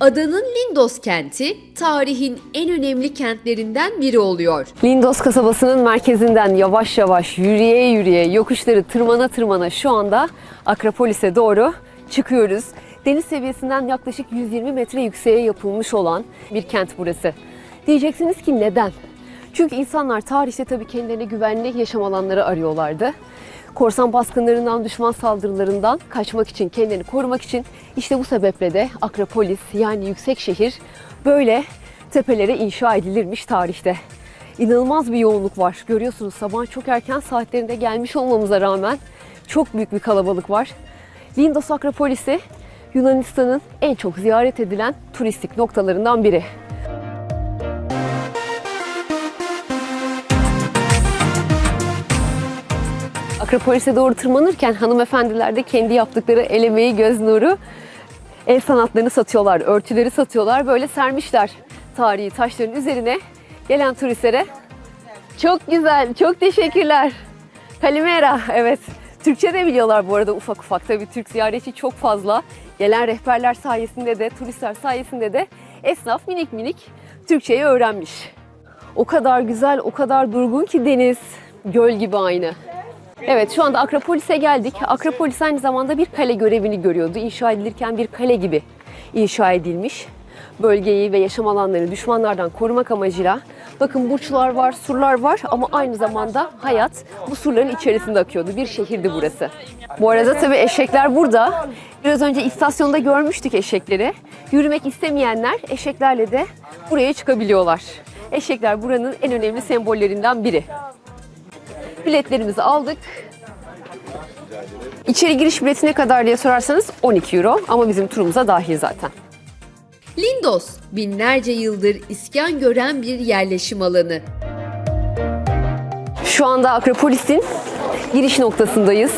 Adanın Lindos kenti tarihin en önemli kentlerinden biri oluyor. Lindos kasabasının merkezinden yavaş yavaş yürüye yürüye yokuşları tırmana tırmana şu anda Akropolis'e doğru çıkıyoruz. Deniz seviyesinden yaklaşık 120 metre yükseğe yapılmış olan bir kent burası. Diyeceksiniz ki neden? Çünkü insanlar tarihte tabii kendilerine güvenli yaşam alanları arıyorlardı. Korsan baskınlarından, düşman saldırılarından kaçmak için, kendini korumak için işte bu sebeple de Akropolis yani yüksek şehir böyle tepelere inşa edilirmiş tarihte. İnanılmaz bir yoğunluk var. Görüyorsunuz sabah çok erken saatlerinde gelmiş olmamıza rağmen çok büyük bir kalabalık var. Lindos Akropolis'i Yunanistan'ın en çok ziyaret edilen turistik noktalarından biri. Akropolis'e doğru tırmanırken hanımefendiler de kendi yaptıkları el emeği, göz nuru, el sanatlarını satıyorlar, örtüleri satıyorlar. Böyle sermişler tarihi taşların üzerine gelen turistlere. Çok güzel, çok teşekkürler. Kalimera, evet. Türkçe de biliyorlar bu arada ufak ufak. Tabii Türk ziyaretçi çok fazla. Gelen rehberler sayesinde de, turistler sayesinde de esnaf minik minik Türkçeyi öğrenmiş. O kadar güzel, o kadar durgun ki deniz. Göl gibi aynı. Evet şu anda Akropolis'e geldik. Akropolis aynı zamanda bir kale görevini görüyordu. İnşa edilirken bir kale gibi inşa edilmiş. Bölgeyi ve yaşam alanlarını düşmanlardan korumak amacıyla. Bakın burçlar var, surlar var ama aynı zamanda hayat bu surların içerisinde akıyordu. Bir şehirdi burası. Bu arada tabii eşekler burada. Biraz önce istasyonda görmüştük eşekleri. Yürümek istemeyenler eşeklerle de buraya çıkabiliyorlar. Eşekler buranın en önemli sembollerinden biri. Biletlerimizi aldık. İçeri giriş bileti ne kadar diye sorarsanız 12 euro ama bizim turumuza dahil zaten. Lindos binlerce yıldır iskan gören bir yerleşim alanı. Şu anda Akropolis'in giriş noktasındayız.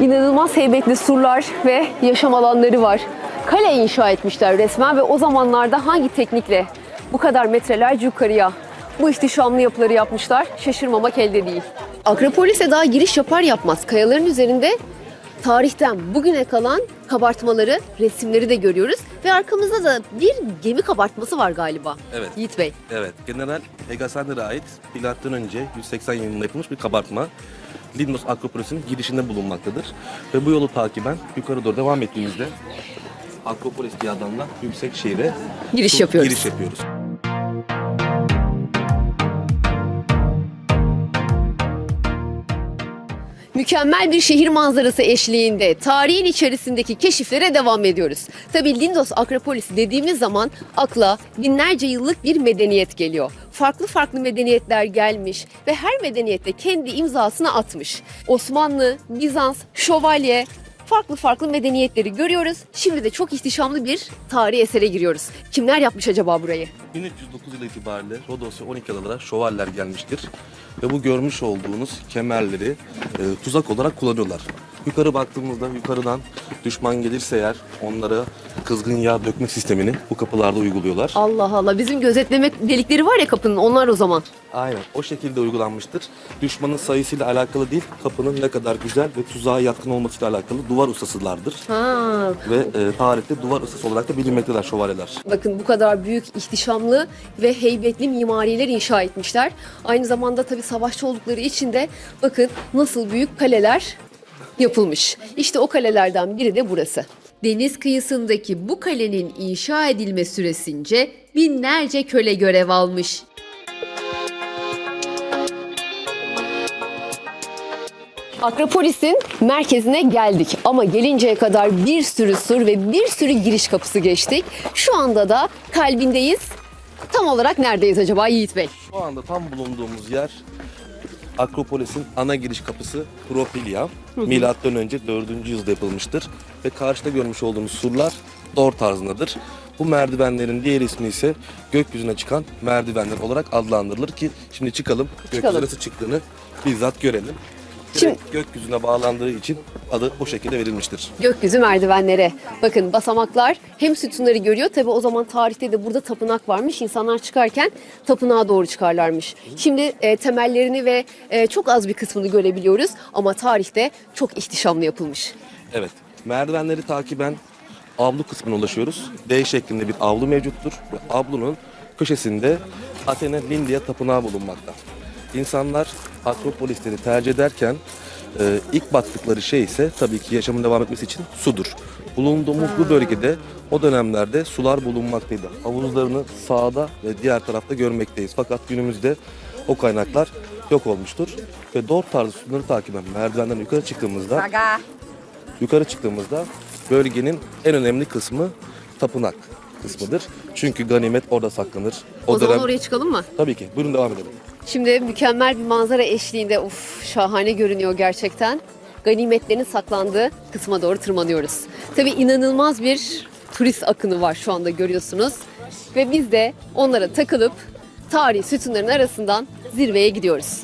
İnanılmaz heybetli surlar ve yaşam alanları var. Kale inşa etmişler resmen ve o zamanlarda hangi teknikle bu kadar metrelerce yukarıya bu ihtişamlı yapıları yapmışlar şaşırmamak elde değil. Akropolis'e daha giriş yapar yapmaz kayaların üzerinde tarihten bugüne kalan kabartmaları, resimleri de görüyoruz. Ve arkamızda da bir gemi kabartması var galiba. Evet. Yiğit Bey. Evet, General Hegasender'e ait milattan önce 180 yılında yapılmış bir kabartma. Lindos Akropolis'in girişinde bulunmaktadır. Ve bu yolu takiben yukarı doğru devam ettiğimizde Akropolis diye yüksek şehire Giriş yapıyoruz. Giriş yapıyoruz. Mükemmel bir şehir manzarası eşliğinde tarihin içerisindeki keşiflere devam ediyoruz. Tabii Lindos Akropolis dediğimiz zaman akla binlerce yıllık bir medeniyet geliyor. Farklı farklı medeniyetler gelmiş ve her medeniyette kendi imzasını atmış. Osmanlı, Bizans, Şövalye, farklı farklı medeniyetleri görüyoruz. Şimdi de çok ihtişamlı bir tarihi esere giriyoruz. Kimler yapmış acaba burayı? 1309 yılı itibariyle Rodos ve 12 adalara şövalyeler gelmiştir. Ve bu görmüş olduğunuz kemerleri e, tuzak olarak kullanıyorlar. Yukarı baktığımızda yukarıdan düşman gelirse eğer onlara kızgın yağ dökme sistemini bu kapılarda uyguluyorlar. Allah Allah bizim gözetleme delikleri var ya kapının onlar o zaman. Aynen o şekilde uygulanmıştır. Düşmanın sayısıyla alakalı değil, kapının ne kadar güzel ve tuzağa yatkın olmasıyla alakalı duvar ustasılardır. Ha, Ve e, tarihte duvar ustası olarak da bilinmektedir şövalyeler. Bakın bu kadar büyük, ihtişamlı ve heybetli mimariler inşa etmişler. Aynı zamanda tabii savaşçı oldukları için de bakın nasıl büyük kaleler yapılmış. İşte o kalelerden biri de burası. Deniz kıyısındaki bu kalenin inşa edilme süresince binlerce köle görev almış. Akropolis'in merkezine geldik ama gelinceye kadar bir sürü sur ve bir sürü giriş kapısı geçtik. Şu anda da kalbindeyiz. Tam olarak neredeyiz acaba Yiğit Bey? Şu anda tam bulunduğumuz yer Akropolis'in ana giriş kapısı Propilya. Milattan önce 4. yüzyılda yapılmıştır. Ve karşıda görmüş olduğunuz surlar dor tarzındadır. Bu merdivenlerin diğer ismi ise gökyüzüne çıkan merdivenler olarak adlandırılır ki şimdi çıkalım, gökyüzüne nasıl çıktığını bizzat görelim. Direkt gökyüzüne bağlandığı için adı o şekilde verilmiştir. Gökyüzü merdivenlere. Bakın basamaklar hem sütunları görüyor. Tabi o zaman tarihte de burada tapınak varmış. İnsanlar çıkarken tapınağa doğru çıkarlarmış. Şimdi e, temellerini ve e, çok az bir kısmını görebiliyoruz. Ama tarihte çok ihtişamlı yapılmış. Evet. Merdivenleri takiben avlu kısmına ulaşıyoruz. D şeklinde bir avlu mevcuttur. Ve avlunun köşesinde Athena Lindia Tapınağı bulunmakta. İnsanlar Akropolisleri tercih ederken e, ilk baktıkları şey ise tabii ki yaşamın devam etmesi için sudur. Bulunduğumuz bu bölgede o dönemlerde sular bulunmaktaydı. Havuzlarını sağda ve diğer tarafta görmekteyiz. Fakat günümüzde o kaynaklar yok olmuştur. Ve dört tarzı suları takiben merdivenden yukarı çıktığımızda yukarı çıktığımızda bölgenin en önemli kısmı tapınak kısmıdır. Çünkü ganimet orada saklanır. O, zaman oraya çıkalım mı? Tabii ki. Buyurun devam edelim. Şimdi mükemmel bir manzara eşliğinde uf şahane görünüyor gerçekten. Ganimetlerin saklandığı kısma doğru tırmanıyoruz. Tabii inanılmaz bir turist akını var şu anda görüyorsunuz. Ve biz de onlara takılıp tarihi sütunların arasından zirveye gidiyoruz.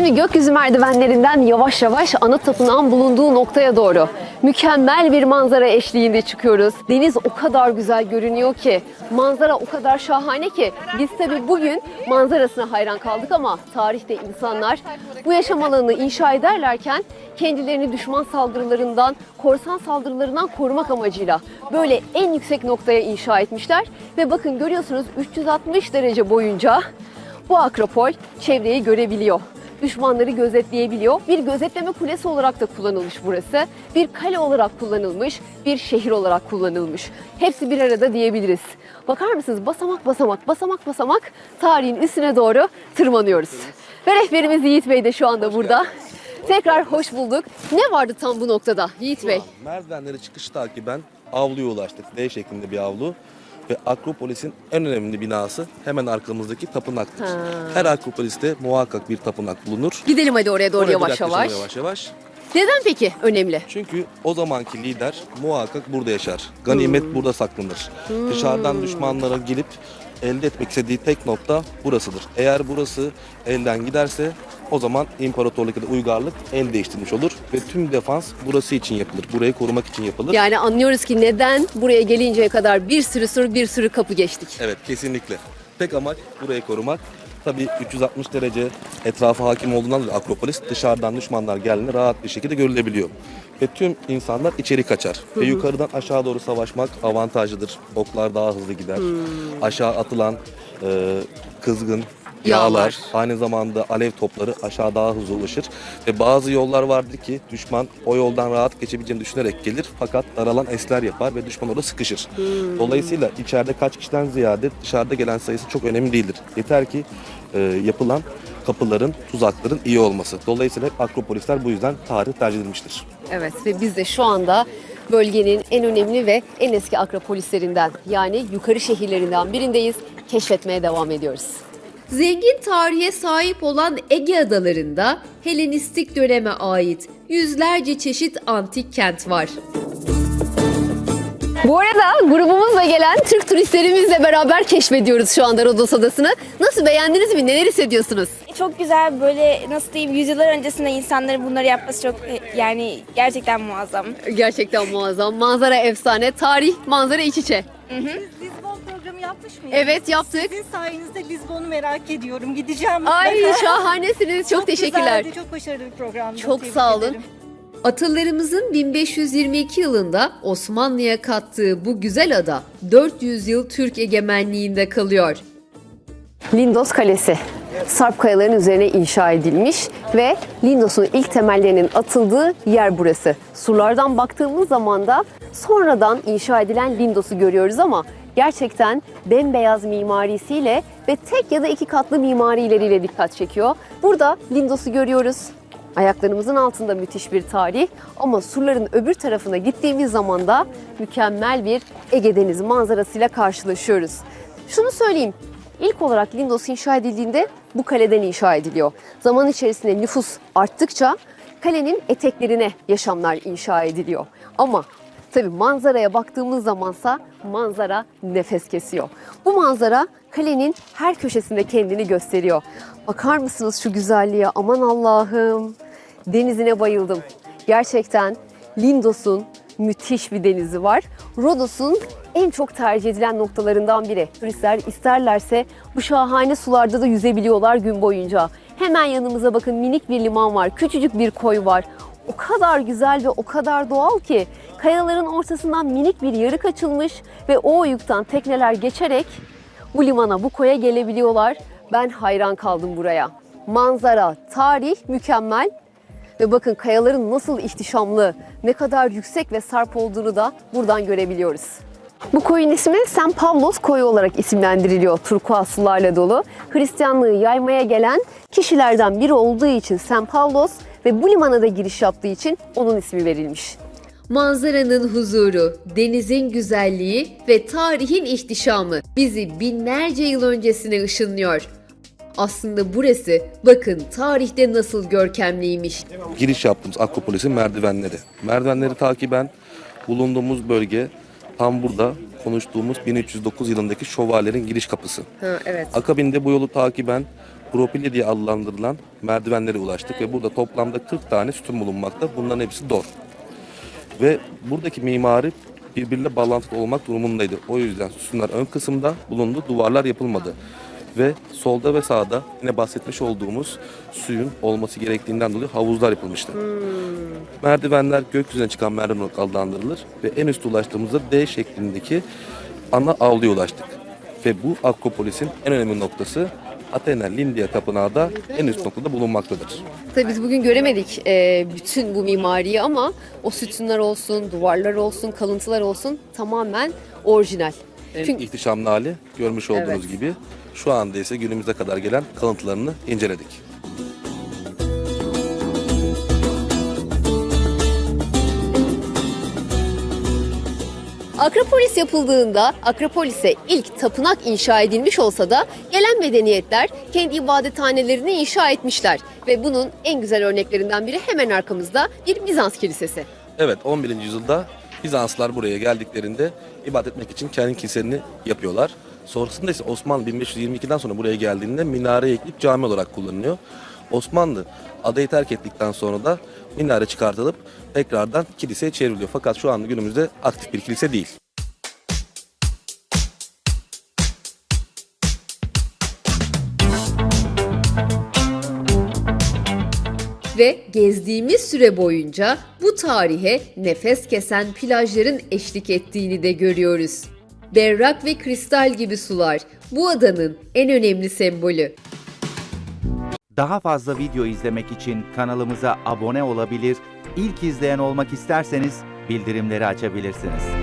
Şimdi gökyüzü merdivenlerinden yavaş yavaş ana tapınağın bulunduğu noktaya doğru mükemmel bir manzara eşliğinde çıkıyoruz. Deniz o kadar güzel görünüyor ki, manzara o kadar şahane ki biz tabii bugün manzarasına hayran kaldık ama tarihte insanlar bu yaşam alanını inşa ederlerken kendilerini düşman saldırılarından, korsan saldırılarından korumak amacıyla böyle en yüksek noktaya inşa etmişler ve bakın görüyorsunuz 360 derece boyunca bu akropol çevreyi görebiliyor. Düşmanları gözetleyebiliyor. Bir gözetleme kulesi olarak da kullanılmış burası. Bir kale olarak kullanılmış, bir şehir olarak kullanılmış. Hepsi bir arada diyebiliriz. Bakar mısınız? Basamak basamak, basamak basamak tarihin üstüne doğru tırmanıyoruz. Ve rehberimiz Yiğit Bey de şu anda burada. Tekrar hoş bulduk. Ne vardı tam bu noktada Yiğit Bey? Merdivenleri çıkışı takiben avluya ulaştık. D şeklinde bir avlu. Ve Akropolis'in en önemli binası hemen arkamızdaki tapınaktır. Ha. Her Akropolis'te muhakkak bir tapınak bulunur. Gidelim hadi oraya doğru Oraya yavaş yaklaşalım yavaş. yavaş yavaş. Neden peki önemli? Çünkü o zamanki lider muhakkak burada yaşar. Ganimet Hmm. burada saklanır. Dışarıdan düşmanlara gelip elde etmek istediği tek nokta burasıdır. Eğer burası elden giderse o zaman imparatorluk ya da uygarlık el değiştirmiş olur ve tüm defans burası için yapılır. Burayı korumak için yapılır. Yani anlıyoruz ki neden buraya gelinceye kadar bir sürü sur bir sürü kapı geçtik. Evet kesinlikle. Tek amaç burayı korumak. Tabii 360 derece etrafa hakim olduğundan dolayı Akropolis dışarıdan düşmanlar geldiğinde rahat bir şekilde görülebiliyor. Ve tüm insanlar içeri kaçar. Ve yukarıdan aşağı doğru savaşmak avantajlıdır. Oklar daha hızlı gider. Aşağı atılan e, kızgın Yağlar. yağlar, aynı zamanda alev topları aşağı daha hızlı ulaşır. Ve bazı yollar vardır ki düşman o yoldan rahat geçebileceğini düşünerek gelir. Fakat daralan esler yapar ve düşman orada sıkışır. Dolayısıyla içeride kaç kişiden ziyade dışarıda gelen sayısı çok önemli değildir. Yeter ki e, yapılan kapıların, tuzakların iyi olması. Dolayısıyla hep Akropolisler bu yüzden tarih tercih edilmiştir. Evet ve biz de şu anda bölgenin en önemli ve en eski akropolislerinden yani yukarı şehirlerinden birindeyiz. Keşfetmeye devam ediyoruz. Zengin tarihe sahip olan Ege adalarında Helenistik döneme ait yüzlerce çeşit antik kent var. Bu arada grubumuzla gelen Türk turistlerimizle beraber keşfediyoruz şu anda Rodos Adası'nı. Nasıl beğendiniz mi? Neler hissediyorsunuz? Çok güzel böyle nasıl diyeyim yüzyıllar öncesinde insanların bunları yapması çok e, yani gerçekten muazzam. Gerçekten muazzam. Manzara efsane. Tarih, manzara iç içe. Lisbon programı yapmış mıyız? Evet yaptık. Sizin sayenizde Lisbon'u merak ediyorum. Gideceğim. Ay mutlaka. şahanesiniz. Çok, teşekkürler. Güzeldi, çok başarılı bir programdı. Çok Tebrik sağ olun. ederim. Atalarımızın 1522 yılında Osmanlı'ya kattığı bu güzel ada 400 yıl Türk egemenliğinde kalıyor. Lindos Kalesi. Sarp kayaların üzerine inşa edilmiş ve Lindos'un ilk temellerinin atıldığı yer burası. Surlardan baktığımız zaman da sonradan inşa edilen Lindos'u görüyoruz ama gerçekten bembeyaz mimarisiyle ve tek ya da iki katlı mimarileriyle dikkat çekiyor. Burada Lindos'u görüyoruz. Ayaklarımızın altında müthiş bir tarih ama surların öbür tarafına gittiğimiz zaman da mükemmel bir Ege Denizi manzarasıyla karşılaşıyoruz. Şunu söyleyeyim, İlk olarak Lindos inşa edildiğinde bu kaleden inşa ediliyor. Zaman içerisinde nüfus arttıkça kalenin eteklerine yaşamlar inşa ediliyor. Ama tabii manzaraya baktığımız zamansa manzara nefes kesiyor. Bu manzara kalenin her köşesinde kendini gösteriyor. Bakar mısınız şu güzelliğe? Aman Allah'ım. Denizine bayıldım. Gerçekten Lindos'un müthiş bir denizi var. Rodos'un en çok tercih edilen noktalarından biri. Turistler isterlerse bu şahane sularda da yüzebiliyorlar gün boyunca. Hemen yanımıza bakın minik bir liman var, küçücük bir koy var. O kadar güzel ve o kadar doğal ki kayaların ortasından minik bir yarık açılmış ve o oyuktan tekneler geçerek bu limana, bu koya gelebiliyorlar. Ben hayran kaldım buraya. Manzara, tarih mükemmel. Ve bakın kayaların nasıl ihtişamlı, ne kadar yüksek ve sarp olduğunu da buradan görebiliyoruz. Bu koyun ismi San Pavlos koyu olarak isimlendiriliyor. Turkuaz sularla dolu. Hristiyanlığı yaymaya gelen kişilerden biri olduğu için San Pavlos ve bu limana da giriş yaptığı için onun ismi verilmiş. Manzaranın huzuru, denizin güzelliği ve tarihin ihtişamı bizi binlerce yıl öncesine ışınlıyor. Aslında burası bakın tarihte nasıl görkemliymiş. Giriş yaptığımız Akropolis'in merdivenleri. Merdivenleri takiben bulunduğumuz bölge tam burada konuştuğumuz 1309 yılındaki şövalyelerin giriş kapısı. Ha, evet. Akabinde bu yolu takiben Propili diye adlandırılan merdivenlere ulaştık ve burada toplamda 40 tane sütun bulunmakta. Bunların hepsi dor. Ve buradaki mimari birbiriyle bağlantılı olmak durumundaydı. O yüzden sütunlar ön kısımda bulundu, duvarlar yapılmadı. Ve solda ve sağda yine bahsetmiş olduğumuz suyun olması gerektiğinden dolayı havuzlar yapılmıştı. Merdivenler gökyüzüne çıkan merdiven olarak adlandırılır ve en üst ulaştığımızda D şeklindeki ana avluya ulaştık. Ve bu Akropolis'in en önemli noktası Athena Lindia Tapınağı da en üst noktada bulunmaktadır. Tabii biz bugün göremedik e, bütün bu mimariyi ama o sütunlar olsun, duvarlar olsun, kalıntılar olsun tamamen orijinal. Çünkü İhtişamlı hali görmüş olduğunuz Evet. gibi şu anda ise günümüze kadar gelen kalıntılarını inceledik. Akropolis yapıldığında Akropolis'e ilk tapınak inşa edilmiş olsa da gelen medeniyetler kendi ibadethanelerini inşa etmişler. Ve bunun en güzel örneklerinden biri hemen arkamızda bir Bizans kilisesi. Evet 11. yüzyılda Bizanslar buraya geldiklerinde ibadet etmek için kendi kiliselerini yapıyorlar. Sonrasında ise Osmanlı 1522'den sonra buraya geldiğinde minare ekleyip cami olarak kullanılıyor. Osmanlı adayı terk ettikten sonra da minare çıkartılıp tekrardan kiliseye çevriliyor. Fakat şu anda günümüzde aktif bir kilise değil. Ve gezdiğimiz süre boyunca bu tarihe nefes kesen plajların eşlik ettiğini de görüyoruz. Berrak ve kristal gibi sular bu adanın en önemli sembolü. Daha fazla video izlemek için kanalımıza abone olabilir, ilk izleyen olmak isterseniz bildirimleri açabilirsiniz.